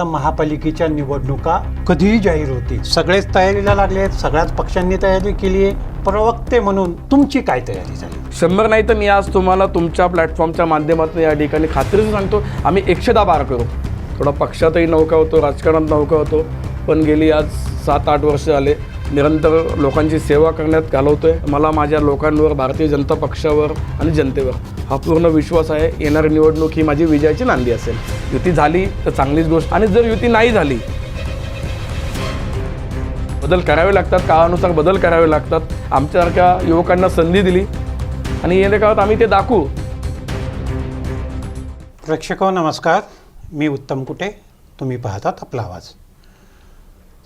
आता महापालिकेच्या निवडणुका कधीही जाहीर होतील. सगळेच तयारीला लागले आहेत सगळ्याच पक्षांनी तयारी केली आहे. प्रवक्ते म्हणून तुमची काय तयारी झाली? शंभर नाही तर मी आज तुम्हाला तुमच्या प्लॅटफॉर्मच्या माध्यमातून या ठिकाणी खात्रीच सांगतो. आम्ही एकशे दहा बार करू. थोडा पक्षातही नौका होतो राजकारणात नौका होतो. पण गेली आज सात आठ वर्ष झाले. निरंतर लोकांची सेवा करण्यात घालवतोय. मला माझ्या लोकांवर भारतीय जनता पक्षावर आणि जनतेवर हा पूर्ण विश्वास आहे. येणारी निवडणूक ही माझी विजयाची नांदी असेल. युती झाली तर चांगलीच गोष्ट आणि जर युती नाही झाली बदल करावे लागतात. काळानुसार बदल करावे लागतात. आमच्यासारख्या युवकांना संधी दिली आणि येत्या काळात आम्ही ते दाखवू. प्रेक्षको हो, नमस्कार. मी उत्तम कुटे. तुम्ही पाहतात आपला आवाज.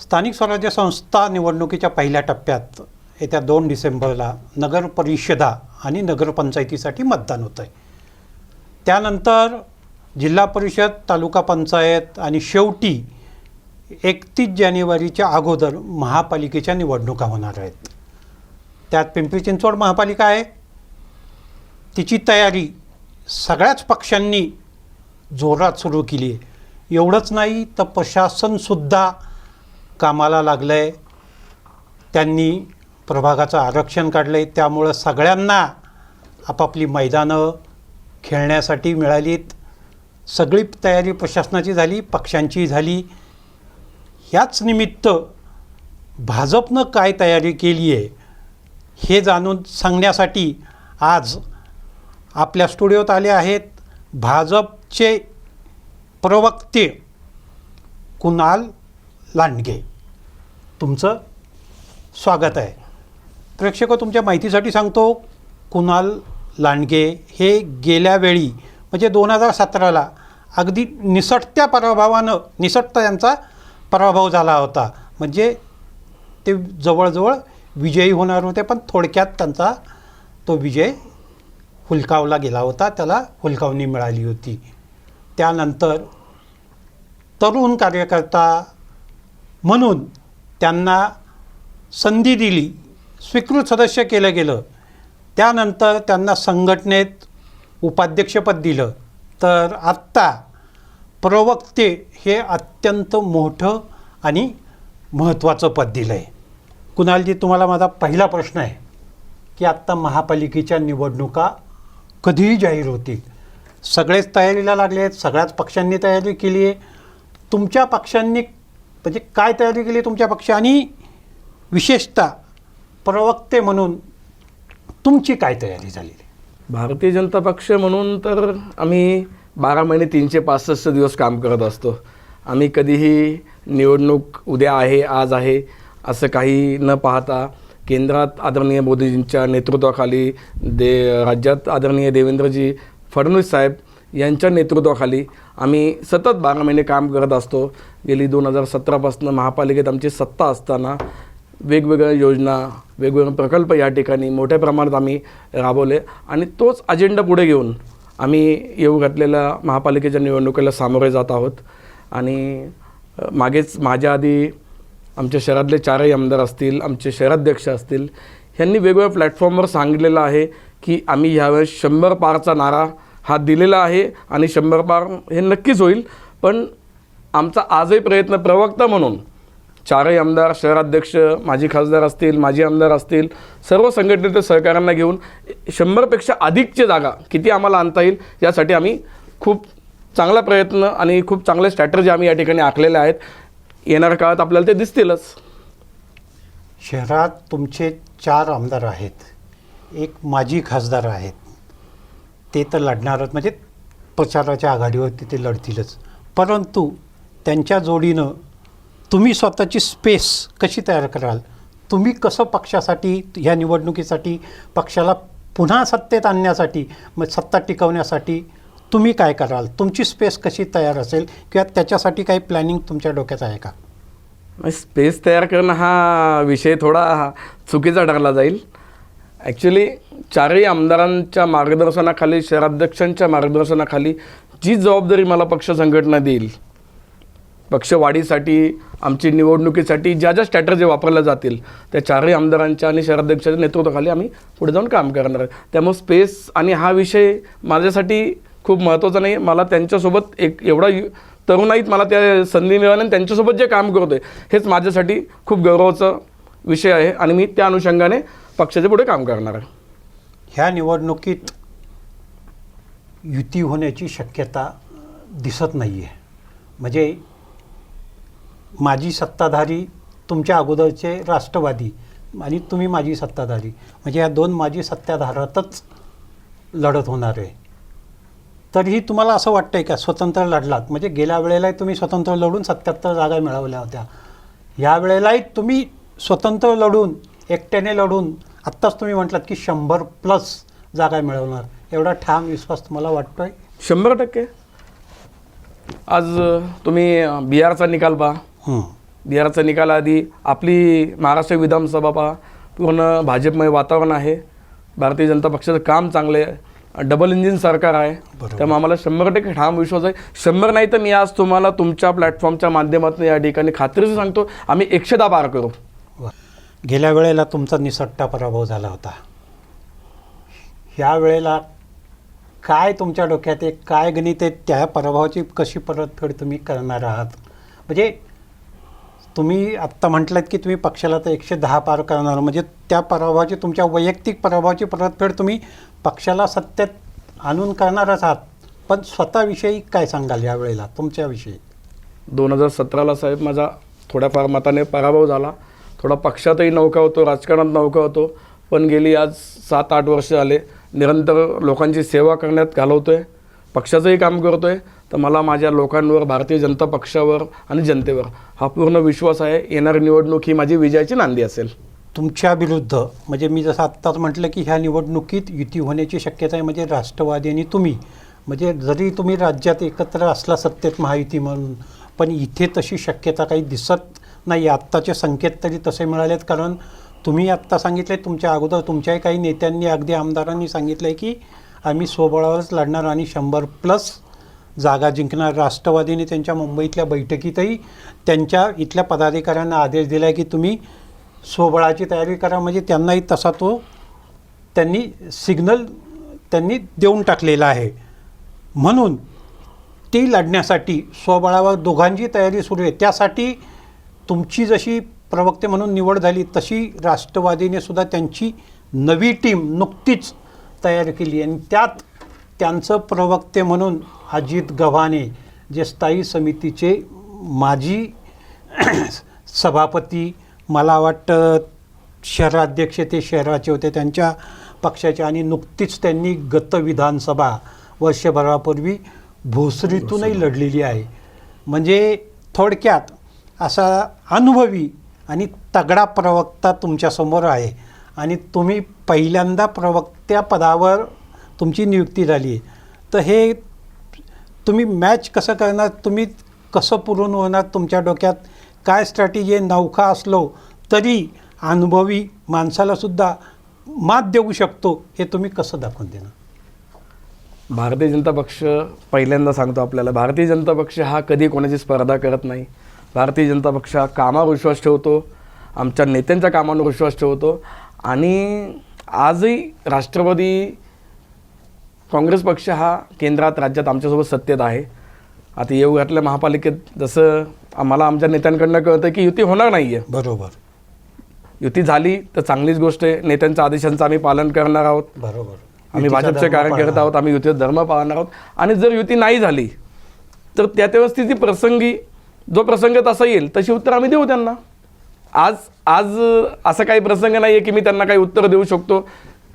स्थानिक स्वराज्य संस्था निवडणुकीच्या पहिल्या टप्प्यात येत्या दोन डिसेंबरला नगर परिषदा आणि नगरपंचायतीसाठी मतदान होतं आहे त्यानंतर जिल्हा परिषद तालुका पंचायत आणि शेवटी एकतीस जानेवारीच्या अगोदर महापालिकेच्या निवडणुका होणार आहेत. त्यात पिंपरी चिंचवड महापालिका आहे. तिची तयारी सगळ्याच पक्षांनी जोरात सुरू केली आहे. एवढंच नाही तर प्रशासनसुद्धा कामाला लागलं आहे त्यांनी प्रभागाचं आरक्षण काढलं आहे त्यामुळं सगळ्यांना आपापली मैदानं खेळण्यासाठी मिळालीत. सगळी तयारी प्रशासनाची झाली पक्षांची झाली. ह्याच निमित्त भाजपनं काय तयारी केली आहे हे जाणून सांगण्यासाठी आज आपल्या स्टुडिओत आले आहेत भाजपचे प्रवक्ते कुणाल लांडगे. तुमचं स्वागत आहे. प्रेक्षक तुमच्या माहितीसाठी सांगतो कुणाल लांडगे हे गेल्या वेळी म्हणजे दोन हजार सतराला अगदी निसटत्या पराभवानं निसटता यांचा पराभव झाला होता. म्हणजे ते जवळजवळ विजयी होणार होते पण थोडक्यात त्यांचा तो विजय हुलकावला गेला होता त्याला हुलकावणी मिळाली होती. त्यानंतर तरुण कार्यकर्ता म्हणून त्यांना संधी दिली स्वीकृत सदस्य केलं गेलं. त्यानंतर त्यांना संघटनेत उपाध्यक्षपद दिलं. तर आत्ता प्रवक्ते हे अत्यंत मोठं आणि महत्त्वाचं पद दिलं आहे कुणालजी तुम्हाला माझा पहिला प्रश्न आहे की आत्ता महापालिकेच्या निवडणुका कधीही जाहीर होतील? सगळेच तयारीला लागले आहेत सगळ्याच पक्षांनी तयारी केली आहे तुमच्या पक्षांनी म्हणजे काय तयारी केली तुमच्या पक्षाने विशेषतः प्रवक्ते म्हणून तुमची काय तयारी झालेली? भारतीय जनता पक्ष म्हणून तर आम्ही बारा महिने तीनशे पासष्ट दिवस काम करत असतो. आम्ही कधीही निवडणूक उद्या आहे आज आहे असं काही न पाहता केंद्रात आदरणीय मोदीजींच्या नेतृत्वाखाली दे राज्यात आदरणीय देवेंद्रजी फडणवीस साहेब यांच्या नेतृत्वाखाली आम्ही सतत बारा महिने काम करत असतो. गेली दोन हजार सतरापासून महापालिकेत आमची सत्ता असताना वेगवेगळ्या योजना वेगवेगळे प्रकल्प या ठिकाणी मोठ्या प्रमाणात आम्ही राबवले. आणि तोच अजेंडा पुढे घेऊन आम्ही येऊ घातलेल्या महापालिकेच्या निवडणुकीला सामोरे जात आहोत. आणि मागेच माझ्या आधी आमच्या शहरातले चारही आमदार असतील आमचे शहराध्यक्ष असतील ह्यांनी वेगवेगळ्या प्लॅटफॉर्मवर सांगितलेलं आहे की आम्ही ह्यावेळेस शंभर पारचा नारा हा दिलेला आहे आणि शंभर पार हे नक्कीच होईल. पण आमचा आजही प्रयत्न प्रवक्ता म्हणून चारही आमदार शहराध्यक्ष माजी खासदार असतील माजी आमदार असतील सर्व संघटनेतील सहकाऱ्यांना घेऊन शंभरपेक्षा अधिकची जागा किती आम्हाला आणता येईल यासाठी आम्ही खूप चांगला प्रयत्न आणि खूप चांगले स्ट्रॅटर्जी आम्ही या ठिकाणी आखलेल्या आहेत. येणाऱ्या काळात आपल्याला ते दिसतीलच. शहरात तुमचे चार आमदार आहेत. एक माजी खासदार आहेत. ते तर लढणारच म्हणजे प्रचाराच्या आघाडीवरती ते लढतीलच. परंतु त्यांच्या जोडीनं तुम्ही स्वतःची स्पेस कशी तयार कराल? तुम्ही कसं पक्षासाठी ह्या निवडणुकीसाठी पक्षाला पुन्हा सत्तेत आणण्यासाठी मग सत्ता टिकवण्यासाठी तुम्ही काय कराल? तुमची स्पेस कशी तयार असेल? किंवा त्याच्यासाठी काही प्लॅनिंग तुमच्या डोक्यात आहे का? स्पेस तयार करणं हा विषय थोडा चुकीचा ठरला जाईल. ॲक्च्युली चारही आमदारांच्या मार्गदर्शनाखाली शहराध्यक्षांच्या मार्गदर्शनाखाली जी जबाबदारी मला पक्ष संघटना देईल पक्षवाढीसाठी आमची निवडणुकीसाठी ज्या ज्या स्ट्रॅटर्जी वापरल्या जातील त्या चारही आमदारांच्या आणि शहराध्यक्षाच्या नेतृत्वाखाली आम्ही पुढे जाऊन काम करणार आहे. त्यामुळे स्पेस आणि हा विषय माझ्यासाठी खूप महत्त्वाचा नाही. मला त्यांच्यासोबत एक एवढा तरुणाईत मला त्या संधी मिळाली आणि त्यांच्यासोबत जे काम करतो आहे हेच माझ्यासाठी खूप गौरवाचा विषय आहे आणि मी त्या अनुषंगाने पक्षाच्या पुढे काम करणार आहे. ह्या निवडणुकीत युती होण्याची शक्यता दिसत नाही आहे म्हणजे माजी सत्ताधारी तुमच्या अगोदरचे राष्ट्रवादी आणि तुम्ही माजी सत्ताधारी. म्हणजे या दोन माजी सत्ताधारातच लढत होणार आहे. तरीही तुम्हाला असं वाटतं आहे का स्वतंत्र लढलात? म्हणजे गेल्या वेळेलाही तुम्ही स्वतंत्र लढून सत्याहत्तर जागा मिळवल्या होत्या. या वेळेलाही तुम्ही स्वतंत्र लढून एकट्याने लढून आत्ताच तुम्ही म्हटलात की शंभर प्लस जागा मिळवणार. एवढा ठाम विश्वास तुम्हाला वाटतोय? शंभर टक्के. आज तुम्ही बिहारचा निकाल पहा. बिहारचा निकाल आधी आपली महाराष्ट्र विधानसभा पहा. पूर्ण भाजपमय वातावरण आहे. भारतीय जनता पक्षाचं काम चांगलं आहे. डबल इंजिन सरकार आहे. त्यामुळे आम्हाला शंभर टक्के ठाम विश्वास आहे. शंभर नाही तर मी आज तुम्हाला तुमच्या प्लॅटफॉर्मच्या माध्यमातून या ठिकाणी खात्रीचं सांगतो. आम्ही एकशे दहा पार करू. गेल्या वेळेला तुमचा निसट्टा पराभव झाला होता. ह्या वेळेला काय तुमच्या डोक्यात आहे? काय गणित आहे? त्या पराभवाची कशी परतफेड तुम्ही करणार आहात? म्हणजे तुम्ही आत्ता म्हटलं की तुम्ही पक्षाला तर एकशे दहा पार करणार. म्हणजे त्या पराभवाची तुमच्या वैयक्तिक पराभवाची परतफेड तुम्ही पक्षाला सत्यात आणून करणारच आहात. पण स्वतःविषयी काय सांगाल या वेळेला? तुमच्याविषयी. दोन हजार सतराला साहेब माझा थोड्याफार मताने पराभव झाला. थोडा पक्षातही नौका होतो राजकारणात नौका होतो. पण गेली आज सात आठ वर्ष आले निरंतर लोकांची सेवा करण्यात घालवतो आहे पक्षाचंही काम करतो आहे तर मला माझ्या लोकांवर भारतीय जनता पक्षावर आणि जनतेवर हा पूर्ण विश्वास आहे. येणारी निवडणूक ही माझी विजयाची नांदी असेल. तुमच्या विरुद्ध म्हणजे मी जसं आत्ताच म्हटलं की ह्या निवडणुकीत युती होण्याची शक्यता आहे म्हणजे राष्ट्रवादी आणि तुम्ही. म्हणजे जरी तुम्ही राज्यात एकत्र असला सत्तेत महायुती म्हणून पण इथे तशी शक्यता काही दिसत नाही आत्ताचे संकेत तरी तसे मिळालेत. कारण तुम्ही आत्ता सांगितले तुमच्या अगोदर तुमच्याही काही नेत्यांनी अगदी आमदारांनी सांगितलं आहे की आम्ही स्वबळावरच लढणार आणि शंभर प्लस जागा जिंकणार. राष्ट्रवादीने त्यांच्या मुंबईतल्या बैठकीतही त्यांच्या इथल्या पदाधिकाऱ्यांना आदेश दिला आहे की तुम्ही स्वबळाची तयारी करा. म्हणजे त्यांनाही तसा तो त्यांनी सिग्नल त्यांनी देऊन टाकलेला आहे. म्हणून ती लढण्यासाठी स्वबळावर दोघांची तयारी सुरू आहे. त्यासाठी तुमची जशी प्रवक्ते म्हणून निवड झाली तशी राष्ट्रवादीने सुद्धा त्यांची नवी टीम नुकतीच तयार केली. आणि त्यात त्यांचं प्रवक्ते म्हणून अजित गव्हाणे जे स्थायी समितीचे माजी सभापती मला वाटतं शहराध्यक्ष ते शहराचे होते त्यांच्या पक्षाचे. आणि नुकतीच त्यांनी गत विधानसभा वर्षभरापूर्वी भोसरीतूनही लढलेली आहे. म्हणजे थोडक्यात असा अनुभवी आणि तगडा प्रवक्ता तुमच्यासमोर आहे. आणि तुम्ही पहिल्यांदा प्रवक्त्या पदावर तुमची नियुक्ती झाली आहे. तर हे तुम्ही मॅच कसं करणार? तुम्ही कसं पुरून होणार तुमच्या डोक्यात? काय स्ट्रॅटेजी नौखा असलो तरी अनुभवी माणसालासुद्धा मात देऊ शकतो हे तुम्ही कसं दाखवून देणार? भारतीय जनता पक्ष पहिल्यांदा सांगतो आपल्याला भारतीय जनता पक्ष हा कधी कोणाची स्पर्धा करत नाही. भारतीय जनता पक्ष कामावर विश्वास ठेवतो आमच्या नेत्यांच्या कामावर विश्वास ठेवतो आणि आजही राष्ट्रवादी काँग्रेस पक्ष हा केंद्रात राज्यात आमच्यासोबत सत्तेत आहे. आता येऊ घातल्या महापालिकेत जसं आम्हाला आमच्या नेत्यांकडनं कळतं की युती होणार नाही आहे बरोबर. युती झाली तर चांगलीच गोष्ट आहे. नेत्यांच्या आदेशांचं आम्ही पालन करणार आहोत. बरोबर. आम्ही भाजपचे कार्यकर्ते पाळणार. आहोत आम्ही युतीचा धर्म पाळणार आहोत. आणि जर युती नाही झाली तर त्या त्या ती प्रसंगी जो प्रसंग तसा येईल तशी उत्तर आम्ही देऊ त्यांना. आज आज असा असं काही प्रसंग नाही आहे की मी त्यांना काही उत्तर देऊ शकतो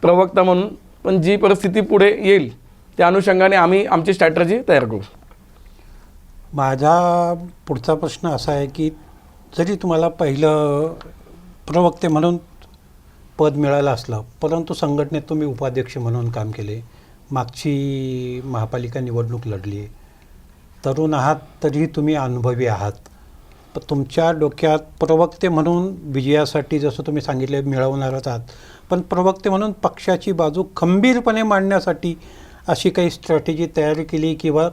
प्रवक्ता म्हणून. पण जी परिस्थिती पुढे येईल त्या अनुषंगाने आम्ही आमची स्ट्रॅटर्जी तयार करू. माझा पुढचा प्रश्न असा आहे की जरी तुम्हाला पहिलं प्रवक्ते म्हणून पद मिळालं असलं परंतु संघटनेत तुम्ही उपाध्यक्ष म्हणून काम केले मागची महापालिका निवडणूक लढली आहे तरुण आहात तरीही तुम्ही अनुभवी आहात. पण तुमच्या डोक्यात प्रवक्ते म्हणून विजयासाठी जसं तुम्ही सांगितले मिळवणारच आहात. पण प्रवक्ते म्हणून पक्षाची बाजू खंबीरपणे मांडण्यासाठी अशी काही स्ट्रॅटेजी तयार केली किंवा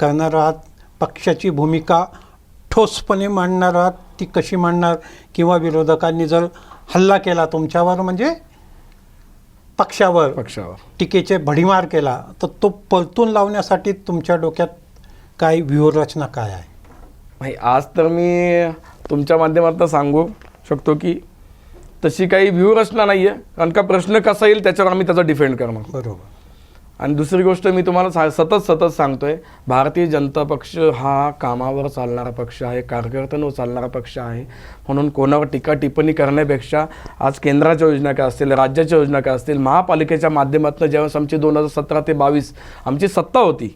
करणार आहात? पक्षाची भूमिका ठोसपणे मांडणार आहात? ती कशी मांडणार? किंवा विरोधकांनी जर हल्ला केला तुमच्यावर म्हणजे पक्षावर पक्षावर. टीकेचे भडीमार केला तर तो परतून लावण्यासाठी तुमच्या डोक्यात काय व्यूहरचना काय आहे? नाही आज तर मी तुमच्या माध्यमातून सांगू शकतो की तशी काही व्यूहरचना नाही आहे कारण का प्रश्न कसा येईल त्याच्यावर आम्ही त्याचा डिफेंड करणार. बरोबर. आणि दुसरी गोष्ट मी तुम्हाला सा सतत सतत सांगतोय भारतीय जनता पक्ष हा कामावर चालणारा पक्ष आहे कार्यकर्त्यांवर चालणारा पक्ष आहे. म्हणून कोणावर टीका टिप्पणी करण्यापेक्षा आज केंद्राच्या योजना काय असतील राज्याच्या योजना काय असतील महापालिकेच्या माध्यमातून ज्यावेळेस आमची दोन हजार सतरा ते बावीस आमची सत्ता होती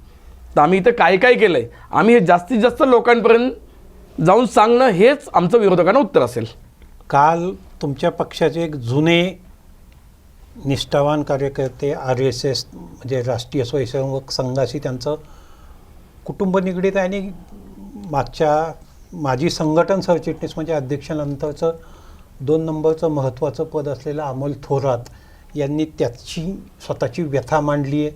तर आम्ही इथं काय काय केलं आहे आम्ही हे जास्तीत जास्त लोकांपर्यंत जाऊन सांगणं हेच आमचं विरोधकांना उत्तर असेल. काल तुमच्या पक्षाचे एक जुने निष्ठावान कार्यकर्ते आर एस एस म्हणजे राष्ट्रीय स्वयंसेवक संघाशी त्यांचं कुटुंब निगडीत आहे आणि मागच्या माजी संघटन सरचिटणीस म्हणजे अध्यक्षानंतरचं दोन नंबरचं महत्त्वाचं पद असलेलं अमोल थोरात यांनी त्याची स्वतःची व्यथा मांडली आहे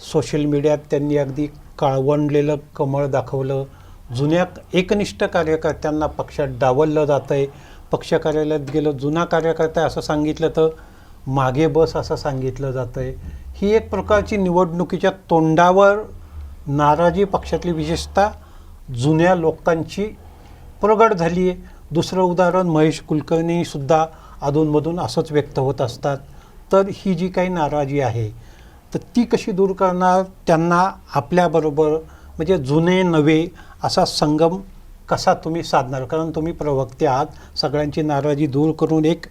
सोशल मीडियात त्यांनी अगदी काळवंडलेलं कमळ दाखवलं. जुन्या एकनिष्ठ कार्यकर्त्यांना पक्षात डावललं जातं आहे पक्ष कार्यालयात गेलं जुना कार्यकर्ता आहे असं सांगितलं तर मागे बस असं सांगितलं जातं आहे ही एक प्रकारची निवडणुकीच्या तोंडावर नाराजी पक्षातली विशेषतः जुन्या लोकांची प्रगट झाली आहे दुसरं उदाहरण महेश कुलकर्णीसुद्धा अधूनमधून असंच व्यक्त होत असतात. तर ही जी काही नाराजी आहे तर ती कशी दूर करणार? त्यांना आपल्याबरोबर म्हणजे जुने नवे असा संगम कसा तुम्ही साधणार? कारण तुम्ही प्रवक्ते आहात. सगळ्यांची नाराजी दूर करून एक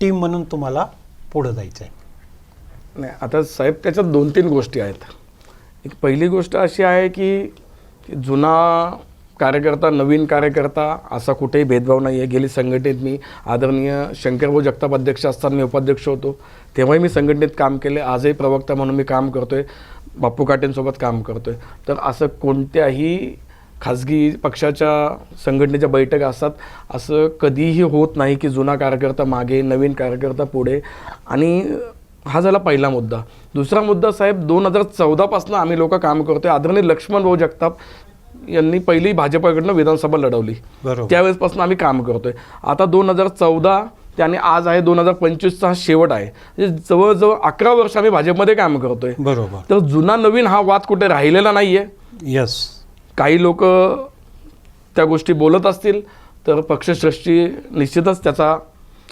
टीम म्हणून तुम्हाला पुढं जायचं आहे नाही आता साहेब त्याच्यात दोन तीन गोष्टी आहेत. एक पहिली गोष्ट अशी आहे की की जुना कार्यकर्ता नवीन कार्यकर्ता असा कुठेही भेदभाव नाही आहे गेली संघटनेत मी आदरणीय शंकरभाऊ जगताप अध्यक्ष असताना मी उपाध्यक्ष होतो. तेव्हाही मी संघटनेत काम केले. आजही प्रवक्ता म्हणून मी काम करतोय. बाप्पू काटेंसोबत काम करतोय. तर असं कोणत्याही खाजगी पक्षाच्या संघटनेच्या बैठक असतात असं कधीही होत नाही की जुना कार्यकर्ता मागे नवीन कार्यकर्ता पुढे. आणि हा झाला पहिला मुद्दा. दुसरा मुद्दा साहेब दोन हजार चौदापासून आम्ही लोक काम करतोय. आदरणीय लक्ष्मण भाऊ जगताप यांनी पहिली भाजपाकडनं विधानसभा लढवली. त्यावेळेसपासून आम्ही काम करतोय. आता दोन हजार चौदा त्याने आज आहे दोन हजार पंचवीसचा हा शेवट आहे. म्हणजे जवळजवळ अकरा वर्ष आम्ही भाजपमध्ये काम करतोय. बरोबर. तर जुना नवीन हा वाद कुठे राहिलेला नाहीये. यस काही लोक त्या गोष्टी बोलत असतील तर पक्षश्रेष्ठी निश्चितच त्याचा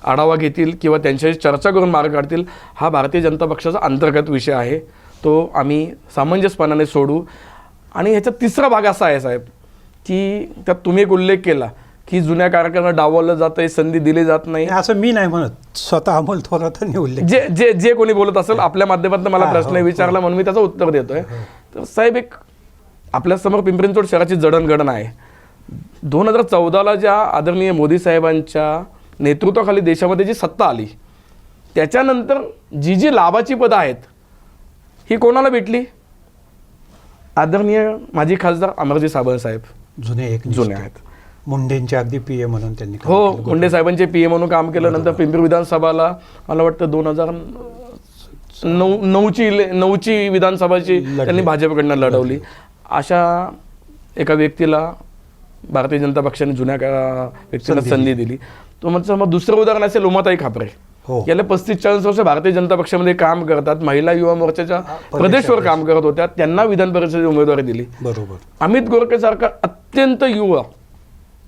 आढावा घेतील किंवा त्यांच्याशी चर्चा करून मार्ग काढतील. हा भारतीय जनता पक्षाचा अंतर्गत विषय आहे. तो आम्ही सामंजस्यपणाने सोडू. आणि ह्याचा तिसरा भाग असा आहे साहेब की त्यात तुम्ही एक उल्लेख केला की जुन्या कार्यक्रमांना डावललं जातं आहे संधी दिली जात नाही. असं मी नाही म्हणत. स्वतः अमोल थोरातांनी उल्लेख जे जे जे कोणी बोलत असेल आपल्या माध्यमातून मला हा, प्रश्न हो, विचारला म्हणून मी त्याचं उत्तर देतोय. तर साहेब एक आपल्यासमोर पिंपरींचोड शहराची जडणघडण आहे. दोन हजार चौदाला ज्या आदरणीय मोदी साहेबांच्या नेतृत्वाखाली देशामध्ये जी सत्ता आली त्याच्यानंतर जी जी लाभाची पदं आहेत ही कोणाला भेटली? आदरणीय माजी खासदार अमरजी साबळ साहेब. जुने एक जुने आहेत. मुंडेंचे अगदी पी ए म्हणून त्यांनी हो. मुंडे साहेबांचे पी ए म्हणून काम केलं नंतर पिंपरी विधानसभाला मला वाटतं दोन हजार नऊ नऊची नऊची विधानसभाची. त्यांनी भाजपकडनं लढवली. अशा एका व्यक्तीला भारतीय जनता पक्षाने जुन्या का व्यक्तीला संधी संधी दिली. तो म्हणजे मग दुसरं उदाहरण असेल उमाताई खापरे. हो. गेल्या पस्तीस चाळीस वर्ष भारतीय जनता पक्षामध्ये काम करतात महिला युवा मोर्चाच्या प्रदेश प्रदेशवर काम करत होत्या त्यांना विधान परिषदेची उमेदवारी दिली. बरोबर. अमित गोरखेसारखा अत्यंत युवा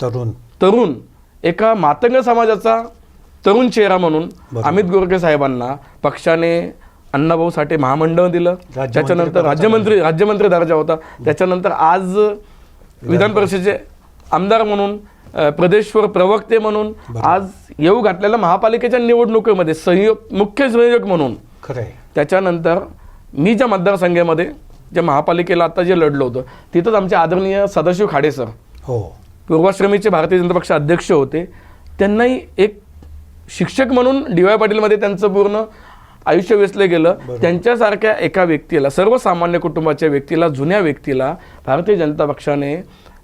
तरुण. तरुण एका मातंग समाजाचा तरुण चेहरा म्हणून. अमित गोरखे साहेबांना पक्षाने अण्णाभाऊ साठे महामंडळ दिलं. त्याच्यानंतर राज्यमंत्री राज्यमंत्री दर्जा होता. त्याच्यानंतर आज विधान परिषदेचे आमदार म्हणून प्रदेशवर प्रवक्ते म्हणून आज येऊ घातलेल्या महापालिकेच्या निवडणुकीमध्ये संयोग मुख्य संयोजक म्हणून. त्याच्यानंतर मी ज्या मतदारसंघामध्ये ज्या महापालिकेला आता जे लढलो होतं तिथंच आमचे आदरणीय सदाशिव खाडे सर हो. पूर्वाश्रमीचे भारतीय जनता पक्ष अध्यक्ष होते. त्यांनाही एक शिक्षक म्हणून डी वाय पाटीलमध्ये त्यांचं पूर्ण आयुष्य वेचलं गेलं. त्यांच्यासारख्या एका व्यक्तीला सर्वसामान्य कुटुंबाच्या व्यक्तीला जुन्या व्यक्तीला भारतीय जनता पक्षाने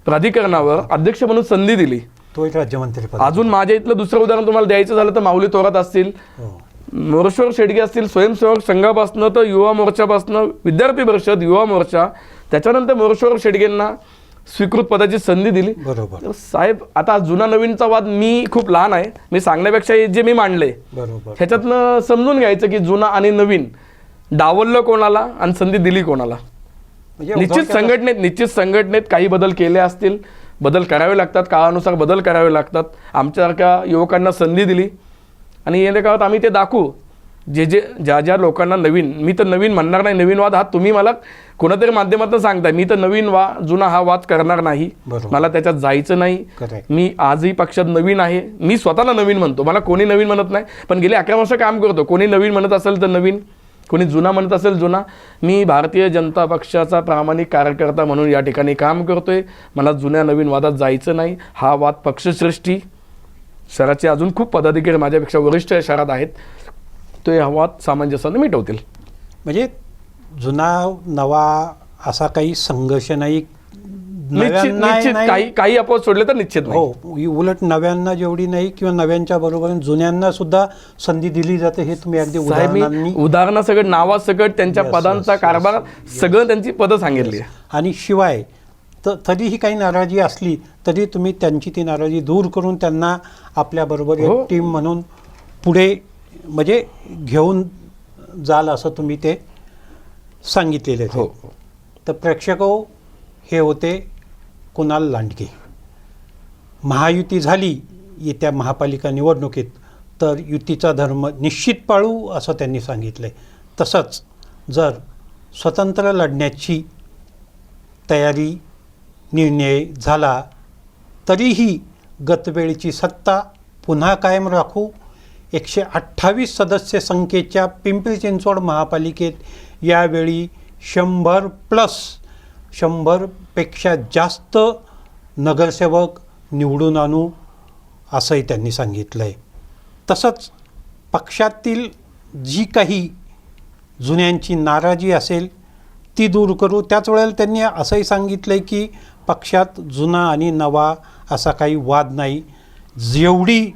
प्राधिकरणावर अध्यक्ष म्हणून संधी दिली. तो एक राज्यमंत्री अजून माझ्या इथलं दुसरं उदाहरण तुम्हाला द्यायचं झालं तर माऊली तोरात असतील. हो. मोरेश्वर शेडगे असतील स्वयंसेवक संघापासनं तर युवा मोर्चापासनं विद्यार्थी परिषद युवा मोर्चा. त्याच्यानंतर मोरेश्वर शेडगेंना स्वीकृत पदाची संधी दिली. बरोबर. साहेब आता जुना नवीनचा वाद मी खूप लहान आहे. मी सांगण्यापेक्षा जे मी मांडले बरोबर. ह्याच्यातनं समजून घ्यायचं की जुना आणि नवीन डावललं कोणाला आणि संधी दिली कोणाला? निश्चित उद्धव ठाकरे- संघटनेत निश्चित संघटनेत काही बदल केले असतील बदल करावे लागतात काळानुसार बदल करावे लागतात. आमच्यासारख्या युवकांना संधी दिली. आणि येत्या काळात आम्ही ते दाखवू. जे जे ज्या ज्या लोकांना नवीन मी तर नवीन म्हणणार नाही नवीन वाद हा तुम्ही मला कोणातरी माध्यमातून सांगताय. मी तर नवीन वा जुना हा वाद करणार नाही. मला त्याच्यात जायचं नाही. मी आजही पक्षात नवीन आहे. मी स्वतःला नवीन म्हणतो. मला कोणी नवीन म्हणत नाही. पण गेले अकरा वर्ष काम करतो. कोणी नवीन म्हणत असेल तर नवीन. कोणी जुना म्हणत असेल जुना. मी भारतीय जनता पक्षाचा प्रामाणिक कार्यकर्ता म्हणून या ठिकाणी काम करतोय. मला जुन्या नवीन वादात जायचं नाही. हा वाद पक्षश्रेष्ठी शहराचे अजून खूप पदाधिकारी माझ्यापेक्षा वरिष्ठ शहरात आहेत. तो हा वाद सामंजस्याने मिटवतील. म्हणजे जुना नवा असा काही संघर्ष नाही निश्चित नव्यांना निश्चित नाही- काही काही अपवाद सोडले तर निश्चित नाही. हो इ- उलट नव्यांना जेवढी नाही किंवा नव्यांच्या बरोबर जुन्यांना सुद्धा संधी दिली जाते हे तुम्ही अगदी साहेब मी उदाहरणांनी उदाहरणासकट नावासकट त्यांच्या Yes, पदांचा yes, कारभार सगळं त्यांची पदं सांगितली. आणि शिवाय तर तरीही काही नाराजी असली तरी तुम्ही त्यांची ती नाराजी दूर करून त्यांना आपल्याबरोबर हो. एक टीम म्हणून पुढे म्हणजे घेऊन जाल असं तुम्ही ते सांगितलेले हो. तर प्रेक्षक हो, हे होते. कुणाल लांडगे. महायुती झाली येत्या महापालिका निवडणुकीत तर युतीचा धर्म निश्चित पाळू असं त्यांनी सांगितलं आहे तसंच जर स्वतंत्र लढण्याची तयारी निर्णय झाला तरीही गतवेळीची सत्ता पुन्हा कायम राखू. एकशे अठ्ठावीस सदस्य संख्येच्या पिंपरी चिंचवड महापालिकेत यावेळी शंभर प्लस शंभरपेक्षा जास्त नगरसेवक निवडून आणू असंही त्यांनी सांगितलं आहे तसंच पक्षातील जी काही जुन्यांची नाराजी असेल ती दूर करू. त्याच वेळेला त्यांनी असंही सांगितलं आहे की पक्षात जुना आणि नवा असा काही वाद नाही. जेवढी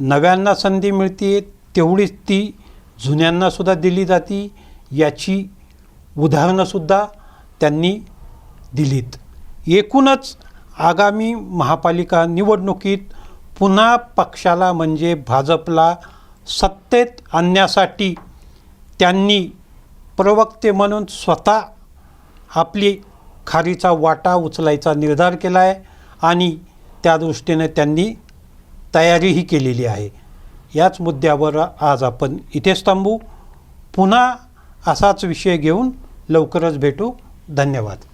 नव्यांना संधी मिळते तेवढीच ती जुन्यांनासुद्धा दिली जाती. याची उदाहरणंसुद्धा त्यांनी दिलीत. एकूणच आगामी महापालिका निवडणुकीत पुन्हा पक्षाला म्हणजे भाजपला सत्तेत आणण्यासाठी त्यांनी प्रवक्ते म्हणून स्वतः आपली खारीचा वाटा उचलायचा निर्धार केला आहे आणि त्या दृष्टीने त्यांनी तयारीही केलेली आहे. याच मुद्द्यावर आज आपण इथेच थांबू. पुन्हा असाच विषय घेऊन लवकरच भेटू. धन्यवाद.